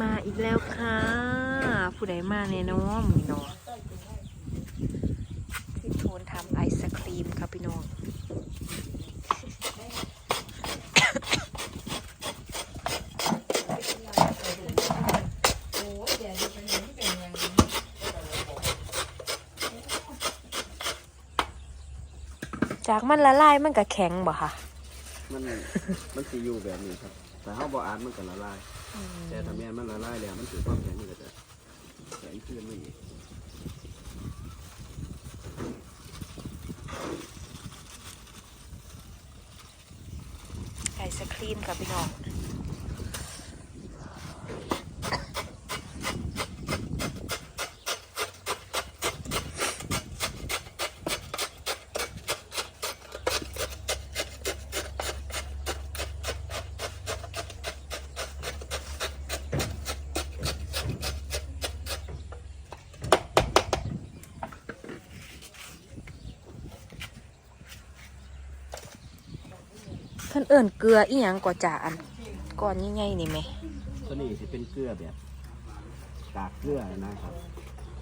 มาอีกแล้วค่ะ ผู้ใดมาเนี่ยน้องมีน้องพี่โทนทำไอศครีมค่ะพี่น้อง จากมันละลายมันก็แข็งบ่ค่ะ มันมันสิอยู่แบบนี้ครับ แต่เฮาบ่อ่านมันก็ละลาย แต่ถ้าแม่นมันละลายแล้วมันถือความแข็งมันก็จะแข็งขึ้นมาอีกไอศครีมค่ะพี่น้อง เพิ่นเอิ่นเกลืออีหยังก่อจ่าอันก่อนใหญ่ๆนี่ไหมตัวนี้สิเป็นเกลือแบบกากเกลือนะครับ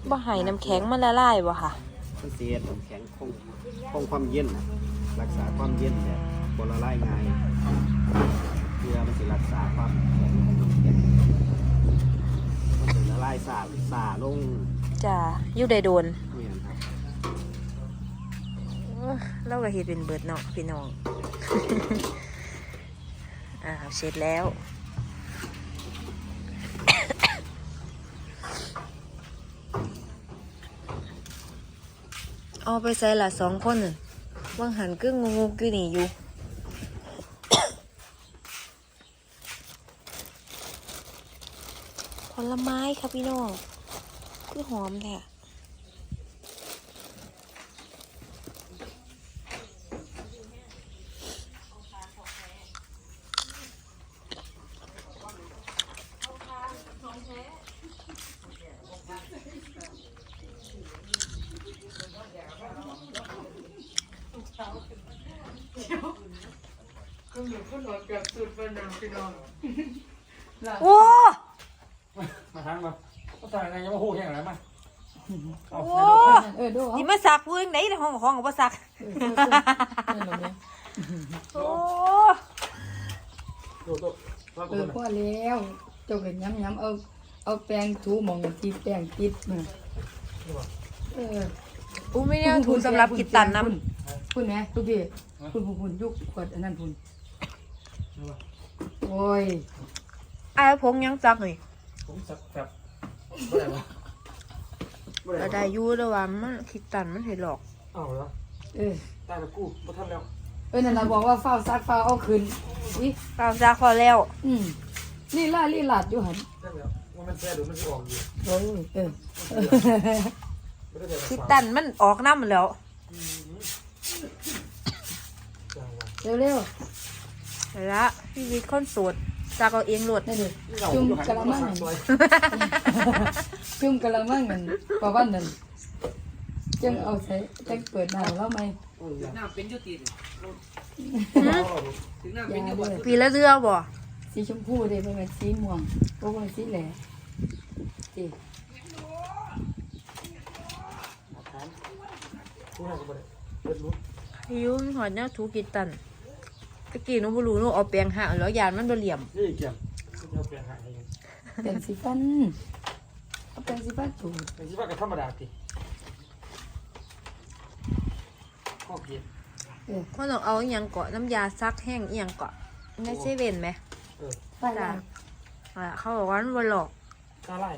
บ่ให้น้ำแข็งมันละลายบ่ค่ะ มันสิเฮ็ดน้ำแข็งคงคงความเย็นนะรักษาความเย็นแบบบ่ละลายง่ายเกลือมันสิรักษาความแข็งของน้ำแข็งมันสิละลายสาสาลงจ้าอยู่ได้โดนนี่นะครับเอ้อเราก็เฮ็ดเป็นเบิดเนาะพี่น้อง อ้าวเสร็จแล้ว เอาไปใส่ละสองคนว่างหันกึ่งงูกึ่งหนีอยู่ผลไม้ค่ะพี่น้องคือหอมแท้ ก็มีคนออกจากสูตรเป็นนางพี่น้องโอ้มาทางมาก็ตายไงยังมาหูแห้งแล้วมาเอาโอ้เออดูเอานี่มาสักพูดไหนในห้องของกับมาสักนั่นแหละเนี่ยโอ้ดูตัวตัวเออพอแล้วเจ้าก็ย้ำย้ำเอาเอาแป้งถูหมองที่แป้งติดมาเอออู้ไม่เนี่ยทุนสำหรับกินตันน้พุ่นไหมทุกพี่พุ่นพุ่นพุ่นยุกขวดอันนั้นพุ่น โอ้ยำไอ้ายพงยังจักหน่อยผมสับแบบเมื่อไหร่วะเมื่อไหร่เราได้อยูแล้วว่ามันคิดตันมันเห็นหลอกเอาแล้วเออได้แล้วกูมาทำแล้วเออนั่นน่ะบอกว่าเฝ้าซักเฝ้าเอาคืนอีเปล่าซักพอแล้ว อืมนี่ล่าลี่ลาดอยู่หันได้แล้วว่ามันแซ่หรือมันจะออกอยู่โอ้ยเออไม่ได้แต่คิดตันมันออกน้ำแล้วจังหวะเร็วเร็ว ไปละพี่วิทย์คนโสดซักเอาเองโหลดๆนั่นดิเราจุ่มอยู่หันกะละมังซอยจุ่มกะละมังนั่นปะวันนั่นจังเอาใส่จังเปิดหน้าแล้วไหมน้ำเป็นอยุตินเอาเราดูถึงน้ำเป็นยาอยุเลติยปีละเรือบ่สีชมพูเด้บ่แม่นสีม่วงบ่แม่นสีแหลจีมาทานกูให้กูไปเลยเปิดรู้อายุมันหอดเนี่ยถูกิดตัน ตะกี้หนูบ่รู้หนูเอาแปรงหาแล้วยานมันบ่เหลี่ยมนี่เกี่ยมเราเปลี่ยนหายเองเป็นสีฟันเอาเป็นสีฟันถูเป็นที่ว่ากับธรรมดาทีข้อเกียร์เออเขาต้องเอาอหยังเกาะน้ำยาซักแห้งอหยังเกาะในเซเว่นไหมเออไปละอ่าเขาบอกว่ามันบ่หลอก ตาไล่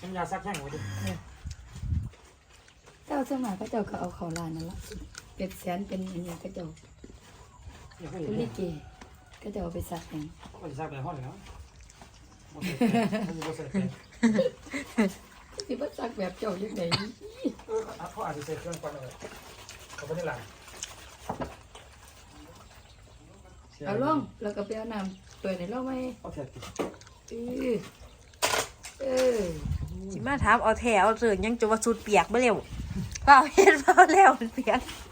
ฉันยาซักแห้งไว้ดิ เจ้าสมัยพระเจ้าก็เอาเข้าร้านนั่นล่ะ เป็นแสนเป็นอันนี้พระเจ้าอย่าไปคุเห็นลิเกก็จะเอาไปซักแหงก็จะซักในห้องเลยเนาะมันจะใส่แสิบ่ซักแบบเจ้าจังได๋เออเขาอาจจะใส่เครื่องปั่นอะไรเขาไม่ได้ล้างเอาลงแล้วก็ไปเอาน้ำเปิดให้เราไหมเอาแทบติดเออเออสิมาถามเอาแถเอาเสือยังจะว่าสุดเปียกบ่เร็วเปล่าเห็นเปล่าแล้วมันเปียก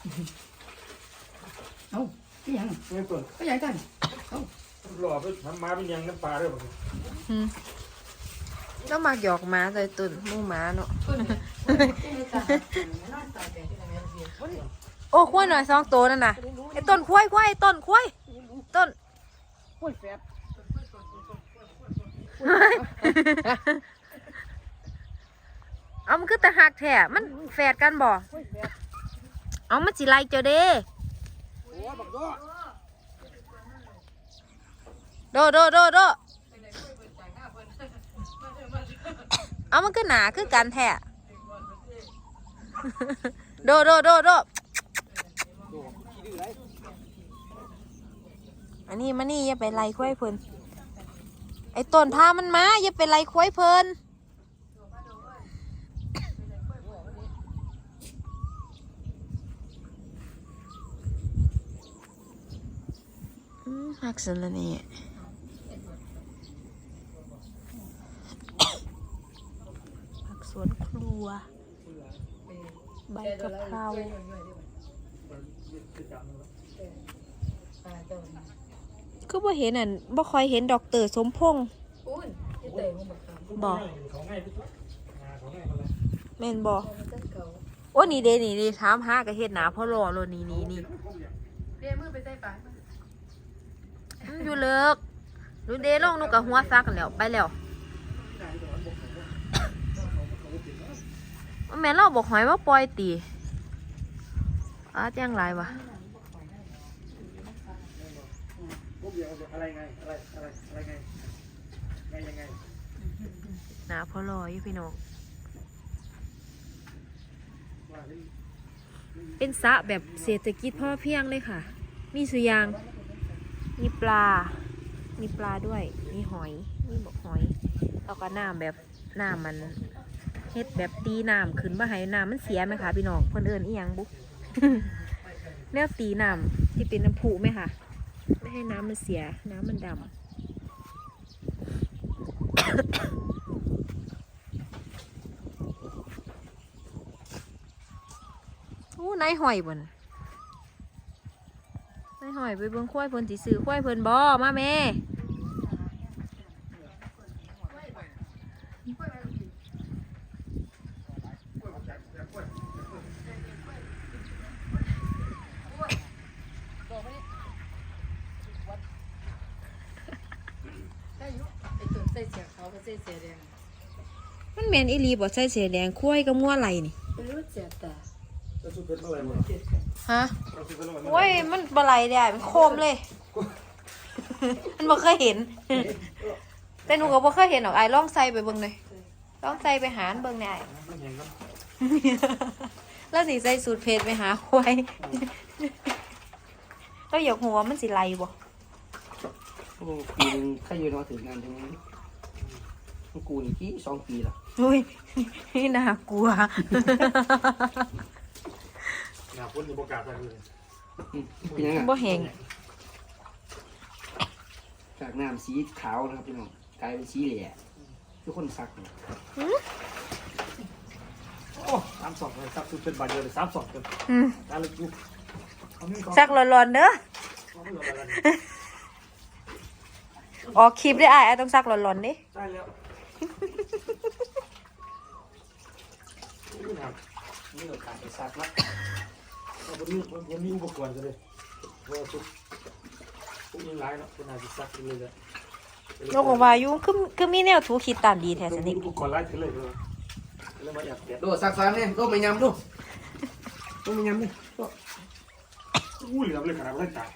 เฮ็ดจังไดก็ว่าเอาล่ะคุณเหรอเอาสู้เอาเกินดูดฝุ่นเนี่ยเอาเครื่องดูดฝุ่นดูดอันฝุ่นออกจากชุดเพชรเนี่ยตัวจีฝุ่นออกจากสุดปนะประวันไม่ได้ยินมามันก็ใส่เครื่องดูดฝุ่นนั่นมุกเราเลยเนี่ยมาดูคุณเด็กอันนี้มุกเราไปเอ้าพี่ยังไม่เปิดพี่ยังกันหล่อไปทำมาเป็นยังน้ำปลาด้วยป่ะอืมแล้วมาหยอกหมาใส่ตุ่นหมูหมาเนาะฝุ่นที่ไม่ตายนอนตายแต่ที่ไหนไม่รู้โอ้ควายหน่อยสองตัวนั่นน่ะไอ้ต้นควายควายต้นควายต้นโอ้ยแฟบเอามันคือแต่หักแท้มันแฝดกันบ่ เอามันสิไล่เจ้าเด้โอ้ยบักยอโดโดโดโดเอามันคือหนาคือกันแท้โดโดโดโดอันนี้มานี่อย่าไปไล่ควายเพิ่นไอ้ต้นพามันมาอย่าไปไล่ควายเพิ่น หักสุดแล้วนี่ผักสวนครัว ใบกะเพราคือบ่เห็นอะบ่ค่อยเห็นดอกเตอร์สมพงษ์อุ่นที่เตะหัวขาบ่เขาง่ายที่สุดเขาง่ายมาเลยแม่นบ่มันจะเก่าโอ้นี่เด้นี่นี่ถามหาก็เฮ็ดหนาพ่อรอโลนี่นี่นี่เรียมือไปใส่ปาก อืมอยู่เลิกดูเด้ลงนูกับหัวซักกันแล้วไปแล้วแม่นเราบอกหอยว่าปล่อยตีอาแจ้งลายวะพวกเดียวอะไรไงอะไรอะไรอะไรไงไงยังไงหนาพ่อรออยู่พี่น้องเป็นสระแบบเศรษฐกิจพ่อเพียงเลยค่ะ มีสุยาง มีปลา มีปลาด้วย มีหอย มีบอกหอยแล้วก็น้ำแบบน้ำมันเฮ็ดแบบตีน้ำขึ้นมาให้น้ำมันเสียไหมคะพี่น้องเพิ่นเอิญอีหยังบุแนวตีน้ำที่เป็นน้ำพุไหมคะไม่ให้น้ำมันเสีย น้ำมันดำอู้นายหอยบนนายหอยไปเบิ่งควายเพิ่นสิซื้อควายเพิ่นบ่มาแม่ได้ยุไอ้ตัวใส่เสียเขาก็ใส่เสียแดงมันแมนอีหลีบ่ใส่เสียแดงควายกับงัวไหลนี่ไม่รู้เสียตาจะสู้เพชรเมื่อไหร่มั้งฮะจะสู้เพชรเมื่อไหร่โอ้ยมันบไหลได้มันโคมเลย มันบ่เคยเห็น แต่หนูก็บ่เคยเห็นหรอกไอ้ลองใส่ไปเบิ่งหน่อยลองใส่ไปหาอันเบิ่งหน่อยมันยังก็แล้วสิใส่สูตรเพชรไปหาควายแล้วอยากหัวามันสิไหลบ่โอ้ปีนึงข้ายืนมาถึงงานตรงนี้กูนี่ที่สองปีละอุ้ยนี่น่ากลัว หนาพ้นอยู่ประกาศไปเลยเป็นยังไงบ่แหงจากน้ำสีขาวนะครับพี่น้องกลายเป็นสีเหล่ทุกคนซักเนี่ยโอ้สามสองเลยซับสู้เป็นบาทเดียวเลยสามสองกันอืมตาลึกอยู่เอานี่ก่อนสักร้อนๆเด้อเอาไม่หลบอะไรออกคลิปได้อ้ายอ้ายต้องสักร้อนๆเด้ได้แล้วนี่ครับนี่เราขาดไปซักละเอา วันนี้วันนี้อุปกรณ์กันเลยว่าทุกทุกยิงไลน์เนาะเป็นอาชีพซักกันเลยแหละนกของวาอยุคือคือมีแนวถูคิดตามดีแท้สนิทอุปกรณ์ไลน์กันเลยเลยแล้วมาแอบแกะโดดซักซ้ำเนี่ยโดดไม่ยำดูโดดไม่ยำดิอู้เหลือเลยขนาดไม่ได้ตาย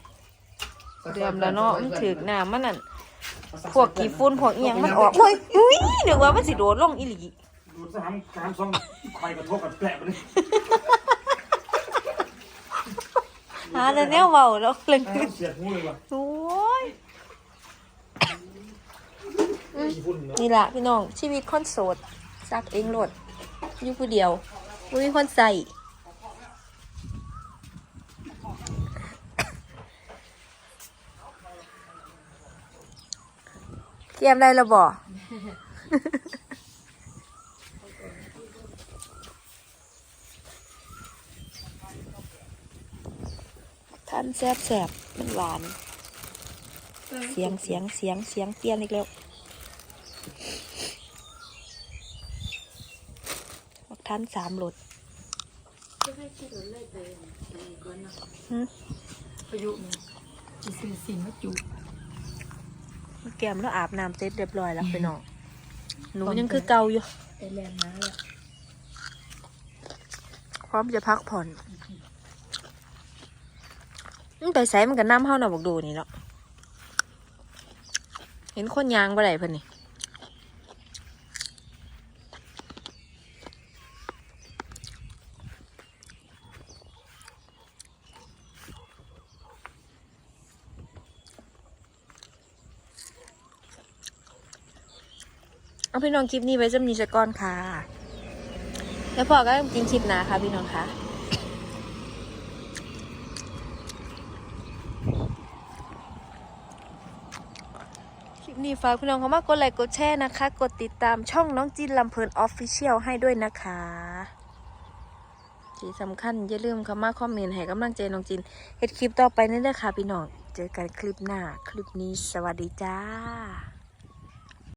เดือมแล้วเนาะมันถึกน้ำมันนั่นพวกขี้ฝุ่นพวกเอียงมันออกเฮ้ยอุ้ยนึกว่ามันสิโดดลงอีหลีมดูดสามสามสองคอยกระทบกับแกะไปเลย หาแต่เนี้ยเบาแล้วเลยเสียดหูเลยว่ะโอ้ยญี่ปุ่นเนาะนี่ล่ะพี่น้องชีวิตคนโสดซักเองโหลดอยู่ผู้เดียวบ่มีคนใส่เตรียมได้แล้วบ่ ท่านแซ่บแสบๆมันหวาน เสียงเสียงเสียงเสียงเปลี่ยนอีกแล้วบอกท่านสามรถประยุกต์นี่สิซื้อสิ่งมาจุแก้มแล้วอาบน้ำเสร็จเรียบร้อยแล้วไปน้องหนูยังคือเก่าอยู่ไปแลนมาแล้วพร้อมจะพักผ่อน มันไปใส่มันกับน้ำเฮาหน่ะบอกดูนี่เนาะเห็นคนยางบ่ได้เพิ่นนี่เอาพี่น้องคลิปนี้ไว้จำนี้จะก่อนค่ะ แล้วพอก็กินคลิปนาค่ะพี่น้องค่ะ ลิปนี้ฝากพี่น้องเขามากดไลค์กดแชร์นะคะ กดติดตามช่องน้องจินลำเพลินออฟฟิเชียลให้ด้วยนะคะที่สำคัญอย่าลืมเข้ามาคอมเมนต์ให้กำลังใจน้องจินเฮ็ดคลิปต่อไปนั่นแหละค่ะพี่น้องเจอกันคลิปหน้า คลิปนี้สวัสดีจ้า